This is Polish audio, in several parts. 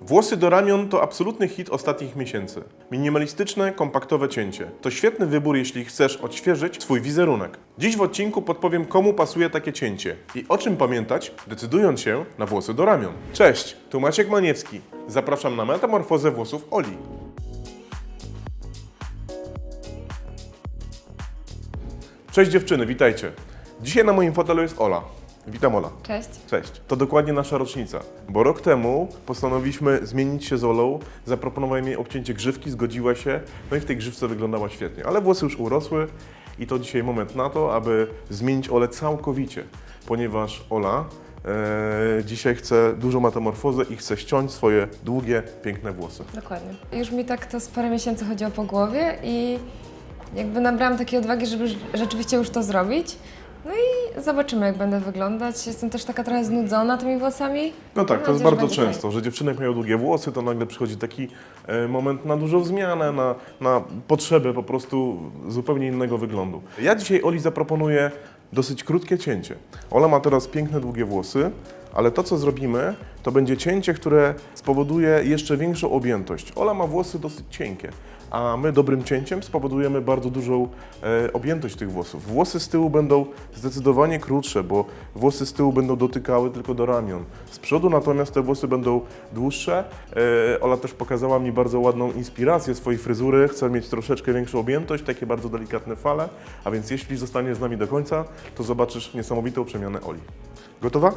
Włosy do ramion to absolutny hit ostatnich miesięcy. Minimalistyczne, kompaktowe cięcie. To świetny wybór, jeśli chcesz odświeżyć swój wizerunek. Dziś w odcinku podpowiem, komu pasuje takie cięcie i o czym pamiętać, decydując się na włosy do ramion. Cześć, tu Maciek Maniewski. Zapraszam na metamorfozę włosów Oli. Cześć dziewczyny, witajcie. Dzisiaj na moim fotelu jest Ola. Witam Ola. Cześć. Cześć. To dokładnie nasza rocznica, bo rok temu postanowiliśmy zmienić się z Olą, zaproponowałem jej obcięcie grzywki, zgodziła się, no i w tej grzywce wyglądała świetnie, ale włosy już urosły i to dzisiaj moment na to, aby zmienić Olę całkowicie, ponieważ Ola e, dzisiaj chce dużą metamorfozę i chce ściąć swoje długie, piękne włosy. Dokładnie. Już mi tak to z parę miesięcy chodziło po głowie i jakby nabrałam takiej odwagi, żeby rz- rzeczywiście już to zrobić. Zobaczymy, jak będę wyglądać. Jestem też taka trochę znudzona tymi włosami. No tak, Mam to jest nadzieję, że bardzo będzie często, że dziewczyny jak mają długie włosy, to nagle przychodzi taki e, moment na dużą zmianę, na, na potrzebę po prostu zupełnie innego wyglądu. Ja dzisiaj Oli zaproponuję dosyć krótkie cięcie. Ola ma teraz piękne, długie włosy, ale to, co zrobimy, to będzie cięcie, które spowoduje jeszcze większą objętość. Ola ma włosy dosyć cienkie, a my dobrym cięciem spowodujemy bardzo dużą e, objętość tych włosów. Włosy z tyłu będą zdecydowanie krótsze, bo włosy z tyłu będą dotykały tylko do ramion. Z przodu natomiast te włosy będą dłuższe. E, Ola też pokazała mi bardzo ładną inspirację swojej fryzury. Chce mieć troszeczkę większą objętość, takie bardzo delikatne fale, a więc jeśli zostaniesz z nami do końca, to zobaczysz niesamowitą przemianę Oli. Gotowa?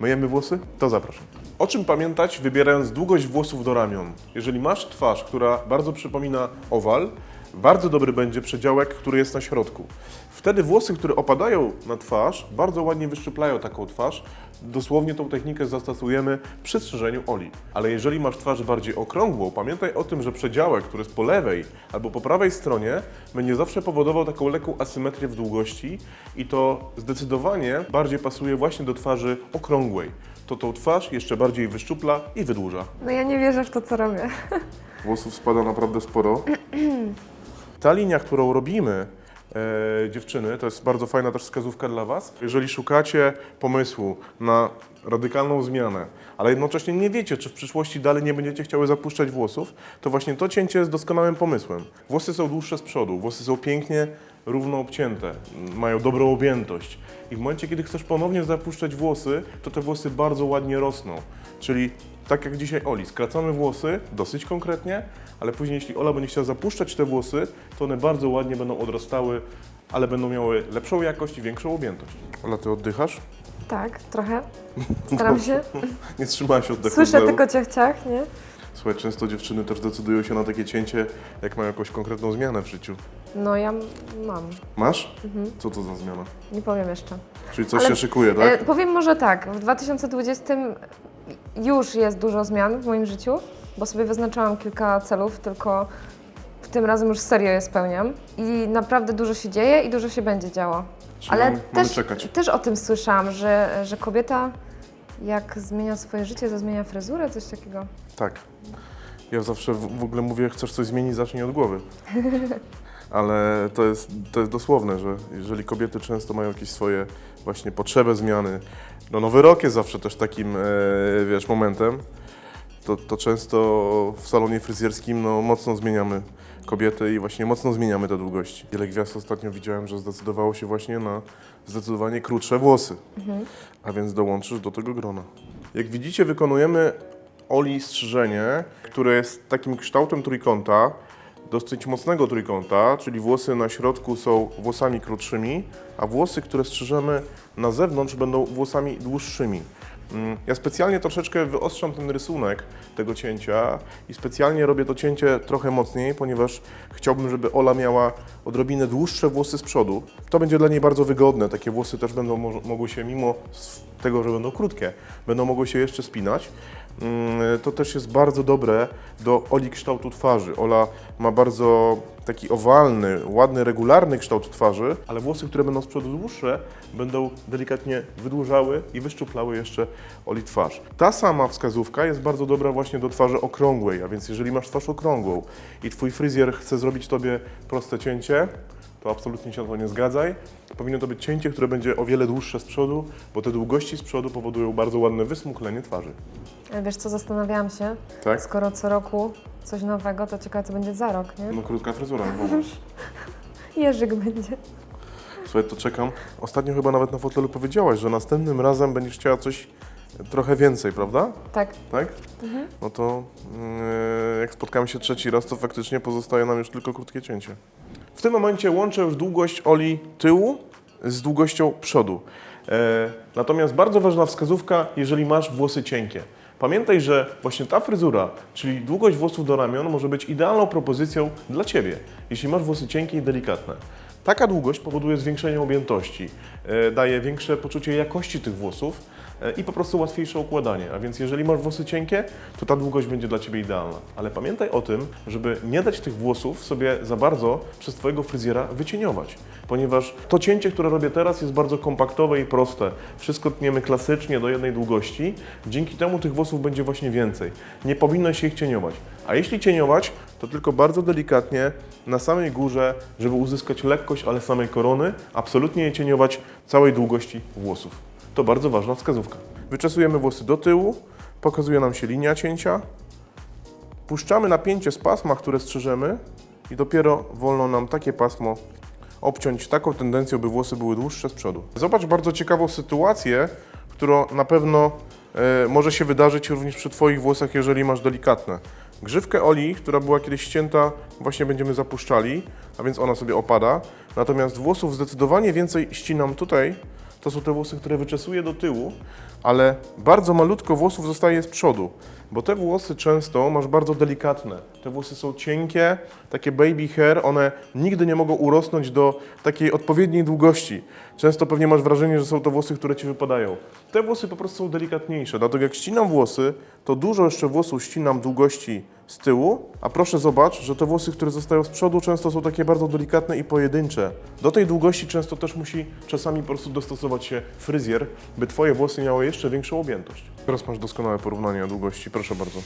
Myjemy włosy? To zapraszam. O czym pamiętać, wybierając długość włosów do ramion? Jeżeli masz twarz, która bardzo przypomina owal, bardzo dobry będzie przedziałek, który jest na środku. Wtedy włosy, które opadają na twarz, bardzo ładnie wyszczuplają taką twarz. Dosłownie tą technikę zastosujemy przy strzyżeniu oli. Ale jeżeli masz twarz bardziej okrągłą, pamiętaj o tym, że przedziałek, który jest po lewej albo po prawej stronie, będzie zawsze powodował taką lekką asymetrię w długości i to zdecydowanie bardziej pasuje właśnie do twarzy okrągłej. To tą twarz jeszcze bardziej wyszczupla i wydłuża. No ja nie wierzę w to, co robię. Włosów spada naprawdę sporo. Ta linia, którą robimy, e, dziewczyny, to jest bardzo fajna też wskazówka dla Was. Jeżeli szukacie pomysłu na radykalną zmianę, ale jednocześnie nie wiecie, czy w przyszłości dalej nie będziecie chciały zapuszczać włosów, to właśnie to cięcie jest doskonałym pomysłem. Włosy są dłuższe z przodu, włosy są pięknie równo obcięte, mają dobrą objętość. I w momencie, kiedy chcesz ponownie zapuszczać włosy, to te włosy bardzo ładnie rosną. Czyli tak jak dzisiaj Oli, skracamy włosy dosyć konkretnie, ale później jeśli Ola będzie chciała zapuszczać te włosy, to one bardzo ładnie będą odrastały, ale będą miały lepszą jakość i większą objętość. Ola, ty oddychasz? Tak, trochę. Staram się. Nie trzymałaś oddechu. Słyszę tylko ciach-ciach, nie? Słuchaj, często dziewczyny też decydują się na takie cięcie, jak mają jakąś konkretną zmianę w życiu. No ja mam. Masz? Co to za zmiana? Nie powiem jeszcze. Czyli coś Ale- się szykuje, E, tak? powiem może tak, w 2020 już jest dużo zmian w moim życiu, bo sobie wyznaczałam kilka celów, tylko w tym razem już serio je spełniam. I naprawdę dużo się dzieje i dużo się będzie działo. Czyli Ale mamy, mamy też, czekać. też o tym słyszałam, że, że kobieta jak zmienia swoje życie, to zmienia fryzurę, coś takiego. Tak. Ja zawsze w, w ogóle mówię, chcesz coś zmienić, zacznij od głowy. Ale to jest, to jest dosłowne, że jeżeli kobiety często mają jakieś swoje właśnie potrzeby zmiany, no nowy rok jest zawsze też takim, e, wiesz, momentem, to, to często w salonie fryzjerskim no, mocno zmieniamy kobiety i właśnie mocno zmieniamy te długości. Wiele gwiazd ostatnio widziałem, że zdecydowało się właśnie na zdecydowanie krótsze włosy, a więc dołączysz do tego grona. Jak widzicie, wykonujemy Oli strzyżenie, które jest takim kształtem trójkąta, dosyć mocnego trójkąta, czyli włosy na środku są włosami krótszymi, a włosy, które strzyżemy na zewnątrz będą włosami dłuższymi. Mm, Ja specjalnie troszeczkę wyostrzam ten rysunek tego cięcia i specjalnie robię to cięcie trochę mocniej, ponieważ chciałbym, żeby Ola miała odrobinę dłuższe włosy z przodu. To będzie dla niej bardzo wygodne. Takie włosy też będą mo- mogły się, mimo tego, że będą krótkie, będą mogły się jeszcze spinać. Mm, To też jest bardzo dobre do Oli kształtu twarzy. Ola ma bardzo taki owalny, ładny, regularny kształt twarzy, ale włosy, które będą z przodu dłuższe, będą delikatnie wydłużały i wyszczuplały jeszcze Oli twarz. Ta sama wskazówka jest bardzo dobra właśnie do twarzy okrągłej, a więc jeżeli masz twarz okrągłą i Twój fryzjer chce zrobić Tobie proste cięcie, to absolutnie się na to nie zgadzaj. Powinno to być cięcie, które będzie o wiele dłuższe z przodu, bo te długości z przodu powodują bardzo ładne wysmuklenie twarzy. Ale wiesz co, zastanawiałam się, Tak? skoro co roku coś nowego, to ciekawe co będzie za rok, nie? No krótka fryzura, popatrz. Jeżyk będzie. Słuchaj, to czekam. Ostatnio chyba nawet na fotelu powiedziałaś, że następnym razem będziesz chciała coś trochę więcej, prawda? Tak. Tak? No to yy, jak spotkamy się trzeci raz, to faktycznie pozostaje nam już tylko krótkie cięcie. W tym momencie łączę już długość oli tyłu z długością przodu. E, natomiast bardzo ważna wskazówka, jeżeli masz włosy cienkie. Pamiętaj, że właśnie ta fryzura, czyli długość włosów do ramion, może być idealną propozycją dla Ciebie, jeśli masz włosy cienkie i delikatne. Taka długość powoduje zwiększenie objętości, e, daje większe poczucie jakości tych włosów i po prostu łatwiejsze układanie. A więc jeżeli masz włosy cienkie, to ta długość będzie dla Ciebie idealna. Ale pamiętaj o tym, żeby nie dać tych włosów sobie za bardzo przez Twojego fryzjera wycieniować, ponieważ to cięcie, które robię teraz jest bardzo kompaktowe i proste. Wszystko tniemy klasycznie do jednej długości, dzięki temu tych włosów będzie właśnie więcej. Nie powinno się ich cieniować. A jeśli cieniować, to tylko bardzo delikatnie na samej górze, żeby uzyskać lekkość, ale samej korony, absolutnie nie cieniować całej długości włosów. To bardzo ważna wskazówka. Wyczesujemy włosy do tyłu, pokazuje nam się linia cięcia, puszczamy napięcie z pasma, które strzyżemy i dopiero wolno nam takie pasmo obciąć taką tendencją, by włosy były dłuższe z przodu. Zobacz bardzo ciekawą sytuację, która na pewno e, może się wydarzyć również przy Twoich włosach, jeżeli masz delikatne. Grzywkę Oli, która była kiedyś ścięta, właśnie będziemy zapuszczali, a więc ona sobie opada. Natomiast włosów zdecydowanie więcej ścinam tutaj. To są te włosy, które wyczesuję do tyłu, ale bardzo malutko włosów zostaje z przodu, bo te włosy często masz bardzo delikatne. Te włosy są cienkie, takie baby hair, one nigdy nie mogą urosnąć do takiej odpowiedniej długości. Często pewnie masz wrażenie, że są to włosy, które ci wypadają. Te włosy po prostu są delikatniejsze, dlatego jak ścinam włosy, to dużo jeszcze włosów ścinam długości z tyłu, a proszę zobacz, że te włosy, które zostają z przodu, często są takie bardzo delikatne i pojedyncze. Do tej długości często też musi czasami po prostu dostosować się fryzjer, by Twoje włosy miały jeszcze większą objętość. Teraz masz doskonałe porównanie długości, proszę bardzo.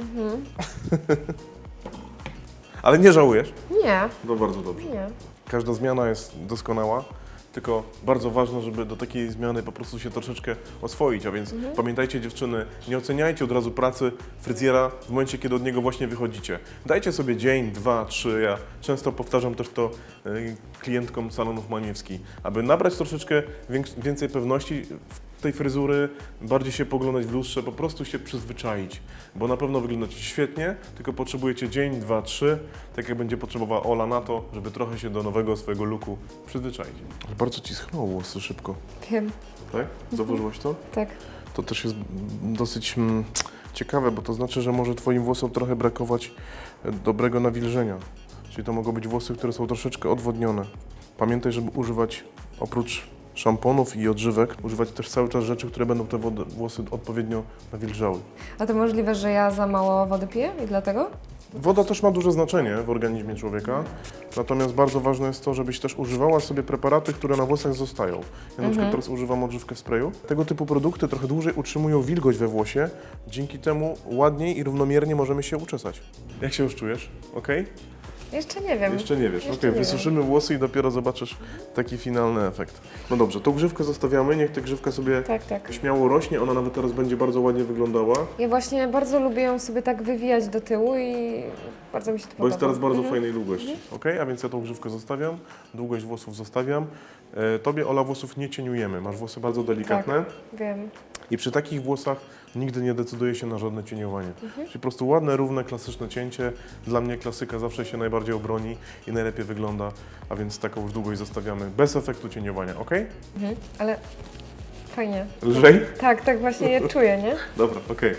Ale nie żałujesz? Nie, To bardzo dobrze. nie. Każda zmiana jest doskonała, tylko bardzo ważne, żeby do takiej zmiany po prostu się troszeczkę oswoić. A więc pamiętajcie dziewczyny, nie oceniajcie od razu pracy fryzjera w momencie, kiedy od niego właśnie wychodzicie. Dajcie sobie dzień, dwa, trzy. Ja często powtarzam też to y, klientkom salonów Maniewski, aby nabrać troszeczkę więcej pewności w tej fryzury, bardziej się poglądać w lustrze, po prostu się przyzwyczaić, bo na pewno wyglądacie świetnie, tylko potrzebujecie dzień, dwa, trzy, tak jak będzie potrzebowała Ola na to, żeby trochę się do nowego swojego looku przyzwyczaić. Ale bardzo Ci schną włosy szybko, Wiem, tak? Zauważyłaś to? tak. To też jest dosyć mm, ciekawe, bo to znaczy, że może Twoim włosom trochę brakować e, dobrego nawilżenia. Czyli to mogą być włosy, które są troszeczkę odwodnione. Pamiętaj, żeby używać oprócz szamponów i odżywek, używać też cały czas rzeczy, które będą te wody, włosy odpowiednio nawilżały. A to możliwe, że ja za mało wody piję i dlatego? Woda też ma duże znaczenie w organizmie człowieka, natomiast bardzo ważne jest to, żebyś też używała sobie preparaty, które na włosach zostają. Ja na przykład teraz używam odżywkę w sprayu. Tego typu produkty trochę dłużej utrzymują wilgoć we włosie, dzięki temu ładniej i równomiernie możemy się uczesać. Jak się już czujesz? Ok? Jeszcze nie wiem. Jeszcze nie wiesz. Jeszcze ok, nie wysuszymy włosy i dopiero zobaczysz taki finalny efekt. No dobrze, tą grzywkę zostawiamy, niech ta grzywka sobie Tak, tak. śmiało rośnie, ona nawet teraz będzie bardzo ładnie wyglądała. Ja właśnie bardzo lubię ją sobie tak wywijać do tyłu i bardzo mi się to Bo podoba. jest teraz bardzo Mhm. fajnej długości. Ok, a więc ja tą grzywkę zostawiam, długość włosów zostawiam. E, tobie, Ola, włosów nie cieniujemy. Masz włosy bardzo delikatne Tak. Wiem. i przy takich włosach nigdy nie decyduje się na żadne cieniowanie. Mhm. Czyli po prostu ładne, równe, klasyczne cięcie. Dla mnie klasyka zawsze się najbardziej obroni i najlepiej wygląda, a więc taką już długość zostawiamy bez efektu cieniowania, ok? Mhm. Ale fajnie. Lżej? Tak, tak właśnie je czuję, nie? Dobra, okej.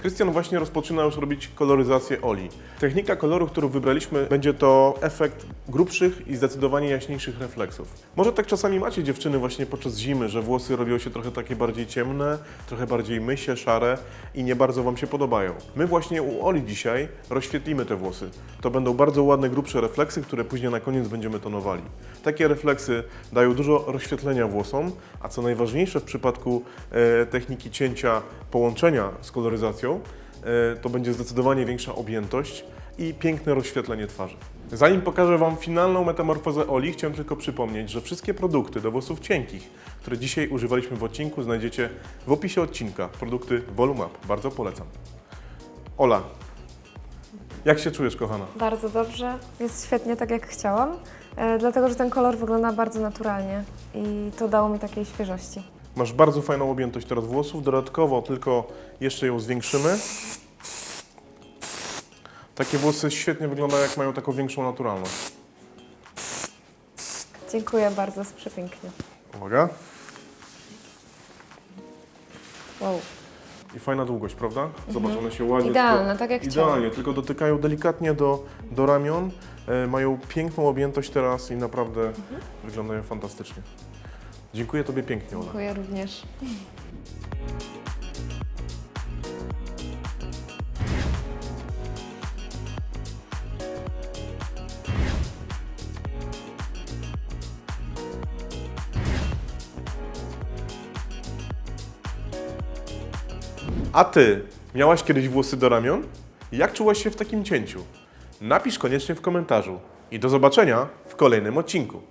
Krystian właśnie rozpoczyna już robić koloryzację oli. Technika koloru, którą wybraliśmy, będzie to efekt grubszych i zdecydowanie jaśniejszych refleksów. Może tak czasami macie dziewczyny właśnie podczas zimy, że włosy robią się trochę takie bardziej ciemne, trochę bardziej mysie, szare i nie bardzo Wam się podobają. My właśnie u Oli dzisiaj rozświetlimy te włosy. To będą bardzo ładne, grubsze refleksy, które później na koniec będziemy tonowali. Takie refleksy dają dużo rozświetlenia włosom, a co najważniejsze w przypadku e, techniki cięcia połączenia z koloryzacją, e, to będzie zdecydowanie większa objętość i piękne rozświetlenie twarzy. Zanim pokażę Wam finalną metamorfozę Oli, chciałem tylko przypomnieć, że wszystkie produkty do włosów cienkich, które dzisiaj używaliśmy w odcinku, znajdziecie w opisie odcinka. Produkty Volume Up. Bardzo polecam. Ola, jak się czujesz, kochana? Bardzo dobrze, jest świetnie tak jak chciałam, e, dlatego że ten kolor wygląda bardzo naturalnie i to dało mi takiej świeżości. Masz bardzo fajną objętość teraz włosów, dodatkowo tylko jeszcze ją zwiększymy. Takie włosy świetnie wyglądają, jak mają taką większą naturalność. Dziękuję bardzo, jest przepięknie. Uwaga. Wow. I fajna długość, prawda? Zobacz, one się ładnie... Idealne, tak jak chciałam. Idealnie, tylko dotykają delikatnie do, do ramion. E, mają piękną objętość teraz i naprawdę Mhm. wyglądają fantastycznie. Dziękuję Tobie pięknie, Ola. Dziękuję również. A Ty miałaś kiedyś włosy do ramion? Jak czułaś się w takim cięciu? Napisz koniecznie w komentarzu. I do zobaczenia w kolejnym odcinku.